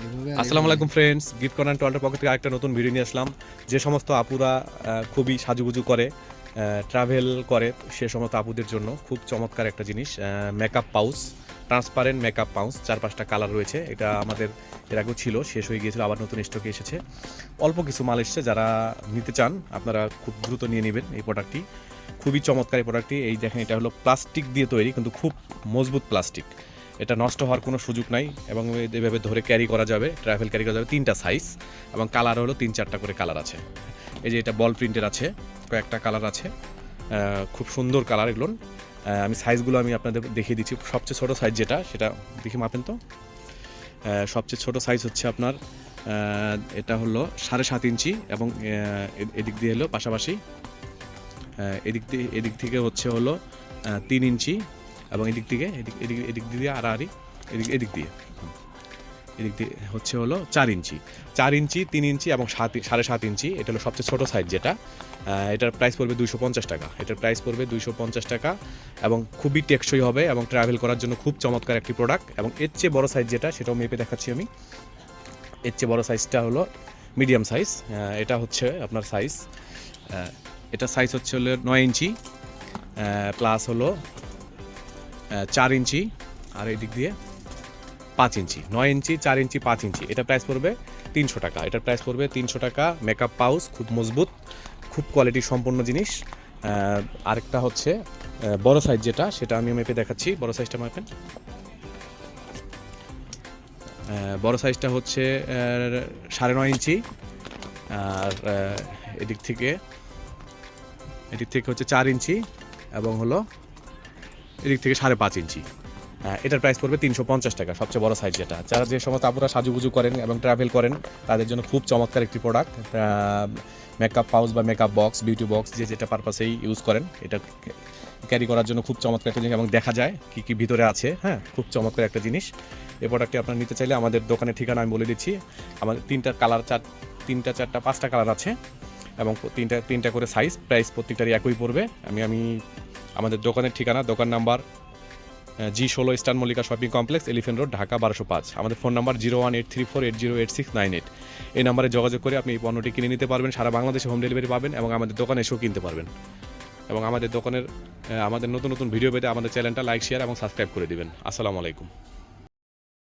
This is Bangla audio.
আসসালামু আলাইকুম ফ্রেন্ডস গিফট কর্নার টোয়াল্টার পকেট থেকে আরেকটা নতুন ভিডিও নিয়ে আসলাম। যে সমস্ত আপুরা খুবই সাজুগুজু করে ট্রাভেল করে, সে সমস্ত আপুদের জন্য খুব চমৎকার একটা জিনিস makeup pouch transparent makeup pouch চার পাঁচটা কালার রয়েছে। এটা আমাদের, এর আগেও ছিল, শেষ হয়ে গিয়েছিল, আবার নতুন স্টকে এসেছে। অল্প কিছু মাল এসেছে, যারা নিতে চান, আপনারা খুব দ্রুত নিয়ে নেবেন এই প্রোডাক্টটি খুবই চমৎকার এই প্রোডাক্টটি এই দেখেন, এটা হলো প্লাস্টিক দিয়ে তৈরি, কিন্তু খুব মজবুত প্লাস্টিক এটা নষ্ট হওয়ার কোনো সুযোগ নাই এবং এভাবে ধরে ক্যারি করা যাবে ট্রাভেল ক্যারি করা যাবে তিনটা সাইজ এবং কালার হলো তিন চারটা করে কালার আছে। এই যে এটা বল প্রিন্টের আছে, কয়েকটা কালার আছে খুব সুন্দর কালার এগুলো। আমি সাইজগুলো আমি আপনাদের দেখিয়ে দিচ্ছি। সবচেয়ে ছোট সাইজ যেটা, সেটা দেখি মাপেন তো। সবচেয়ে ছোট সাইজ হচ্ছে আপনার এটা হলো সাড়ে সাত ইঞ্চি এবং এদিক দিয়ে হলো পাশাপাশি এদিক দিয়ে এদিক থেকে হচ্ছে হলো তিন ইঞ্চি এবং এদিক থেকে এদিক এদিক এদিক দিয়ে আড়াআড়ি, এদিক এদিক দিয়ে। এদিক দিয়ে হচ্ছে হলো চার ইঞ্চি। চার ইঞ্চি, তিন ইঞ্চি এবং সাত, সাড়ে সাত ইঞ্চি। এটা হলো সবচেয়ে ছোটো সাইজ যেটা। এটার প্রাইস পড়বে দুইশো পঞ্চাশ টাকা। এটার প্রাইস পড়বে দুইশো পঞ্চাশ টাকা এবং খুবই টেকসই হবে এবং ট্রাভেল করার জন্য খুব চমৎকার একটি প্রোডাক্ট এবং এর চেয়ে বড় সাইজ যেটা, সেটাও মেপে দেখাচ্ছি আমি। এর চেয়ে বড় সাইজটা হলো মিডিয়াম সাইজ এটা হচ্ছে আপনার সাইজ এটা সাইজ হচ্ছে হলো নয় ইঞ্চি। প্লাস হলো চার ইঞ্চি আর এই দিক দিয়ে পাঁচ ইঞ্চি, নয় ইঞ্চি, চার ইঞ্চি, পাঁচ ইঞ্চি। এটা প্রাইস পড়বে তিনশো টাকা। এটার প্রাইস পড়বে তিনশো টাকা। মেকআপ পাউচ খুব মজবুত, খুব কোয়ালিটি সম্পন্ন জিনিস। আরেকটা হচ্ছে বড় সাইজ যেটা, সেটা আমি মেপে দেখাচ্ছি। বড় সাইজটা মাপেন। বড় সাইজটা হচ্ছে সাড়ে নয় ইঞ্চি। আর এদিক থেকে এদিক থেকে হচ্ছে চার ইঞ্চি এবং হলো এদিক থেকে সাড়ে পাঁচ ইঞ্চি। আহ, এটার প্রাইস পড়বে তিনশো পঞ্চাশ টাকা সবচেয়ে বড় সাইজ যেটা। যারা যে সমস্ত আপুরা সাজুগুজু করেন এবং ট্রাভেল করেন তাদের জন্য খুব চমৎকার একটি প্রোডাক্ট মেকআপ পাউচ বা মেকআপ বক্স বিউটি বক্স যে যেটা পারপাসেই ইউজ করেন এটা ক্যারি করার জন্য খুব চমৎকার একটা জিনিস এবং দেখা যায় কী কী ভিতরে আছে হ্যাঁ খুব চমৎকার একটা জিনিস। এই প্রোডাক্টটি আপনার নিতে চাইলে আমাদের দোকানের ঠিকানা আমি বলে দিচ্ছি। আমাদের তিনটা কালার চার তিনটা চারটা পাঁচটা কালার আছে এবং তিনটা তিনটা করে সাইজ প্রাইস প্রত্যেকটারই একই পড়বে। আমি আমি আমাদের দোকানের ঠিকানা, দোকান নাম্বার জি ষোলো star Mallika shopping complex elephant road Dhaka বারোশো পাঁচ। আমাদের phone number zero one eight three four eight zero eight six nine eight. এই নাম্বারে যোগাযোগ করে আপনি এই পণ্যটি কিনে নিতে পারবেন, সারা বাংলাদেশে হোম ডেলিভারি পাবেন এবং আমাদের দোকানে এসেও কিনতে পারবেন। এবং আমাদের দোকানের আমাদের নতুন নতুন ভিডিও পেতে আমাদের চ্যানেলটা লাইক, শেয়ার এবং সাবস্ক্রাইব করে দেবেন। আসসালামু আলাইকুম।